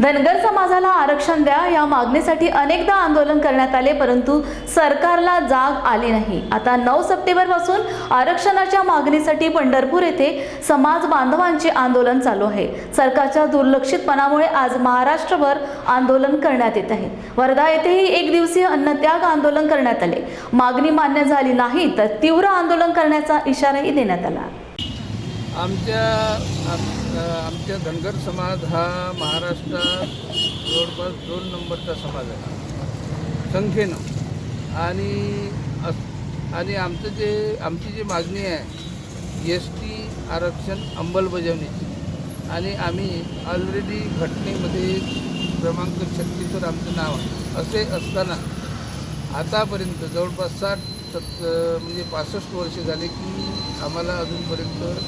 धनगर समाजाला आरक्षण द्या या मागणीसाठी अनेकदा आंदोलन करण्यात आले परंतु सरकारला जाग आली नाही. आता नऊ सप्टेंबरपासून आरक्षणाच्या मागणीसाठी पंढरपूर येथे समाज बांधवांचे आंदोलन चालू आहे. सरकारच्या दुर्लक्षितपणामुळे आज महाराष्ट्रभर आंदोलन करण्यात येत आहे. वर्धा येथेही एक दिवसीय अन्नत्याग आंदोलन करण्यात आले. मागणी मान्य झाली नाही तर तीव्र आंदोलन करण्याचा इशाराही देण्यात आला. आमच्या आम- आमच्या धनगर समाज हा महाराष्ट्रात जवळपास दोन नंबरचा समाज आहे. संख्येनं. आणि अस आणि आमचं जे आमची जी मागणी आहे एस टी आरक्षण अंमलबजावणीची. आणि आम्ही ऑलरेडी घटनेमध्ये क्रमांक छत्तीसवर आमचं नाव आहे. असे असताना आतापर्यंत जवळपास साठ सत् म्हणजे पासष्ट वर्षे झाले की आम्हाला अजूनपर्यंत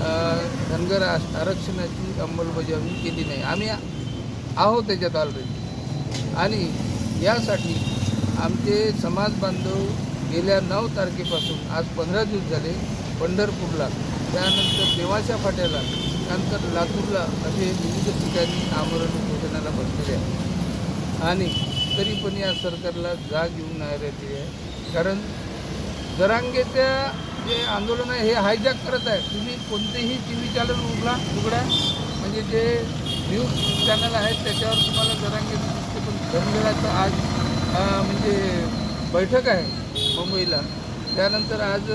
धनगर आरक्षणाची अंमलबजावणी केली नाही. आम्ही आहोत त्याच्यात ऑलरेडी आणि यासाठी आमचे समाज बांधव गेल्या नऊ तारखेपासून आज पंधरा दिवस झाले पंढरपूरला. त्यानंतर देवाच्या फाट्याला त्यानंतर लातूरला असे विविध ठिकाणी आमरण उपोषणाला बसलेले आहे आणि तरी पण या सरकारला जाग येऊन नाही राहिली आहे. कारण जरांगेच्या जे आंदोलन आहे हे हायजॅक करत आहे. तुम्ही कोणतेही टी व्ही चॅनल उघडा उघडा. म्हणजे जे न्यूज चॅनल आहेत त्याच्यावर तुम्हाला जरांगे दिसते धनगराचं आज म्हणजे बैठक आहे मुंबईला. त्यानंतर आज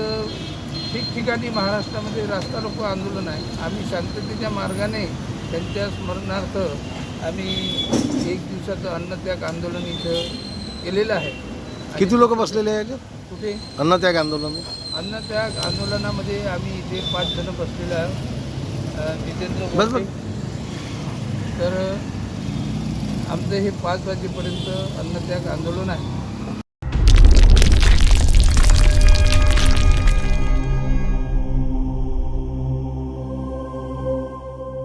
ठिकठिकाणी महाराष्ट्रामध्ये रास्ता रोको आंदोलन आहे. आम्ही शांततेच्या मार्गाने त्यांच्या स्मरणार्थ आम्ही एक दिवसाचं अन्नत्याग आंदोलन इथं केलेलं आहे. किती लोक बसलेले आहेत? कुठे? अन्नत्याग आंदोलन. अन्नत्याग आंदोलनामध्ये आम्ही इथे पाच जण बसलेलो आहोत. जितेंद्र गोटे. तर आमचं हे पाच वाजेपर्यंत अन्नत्याग आंदोलन आहे.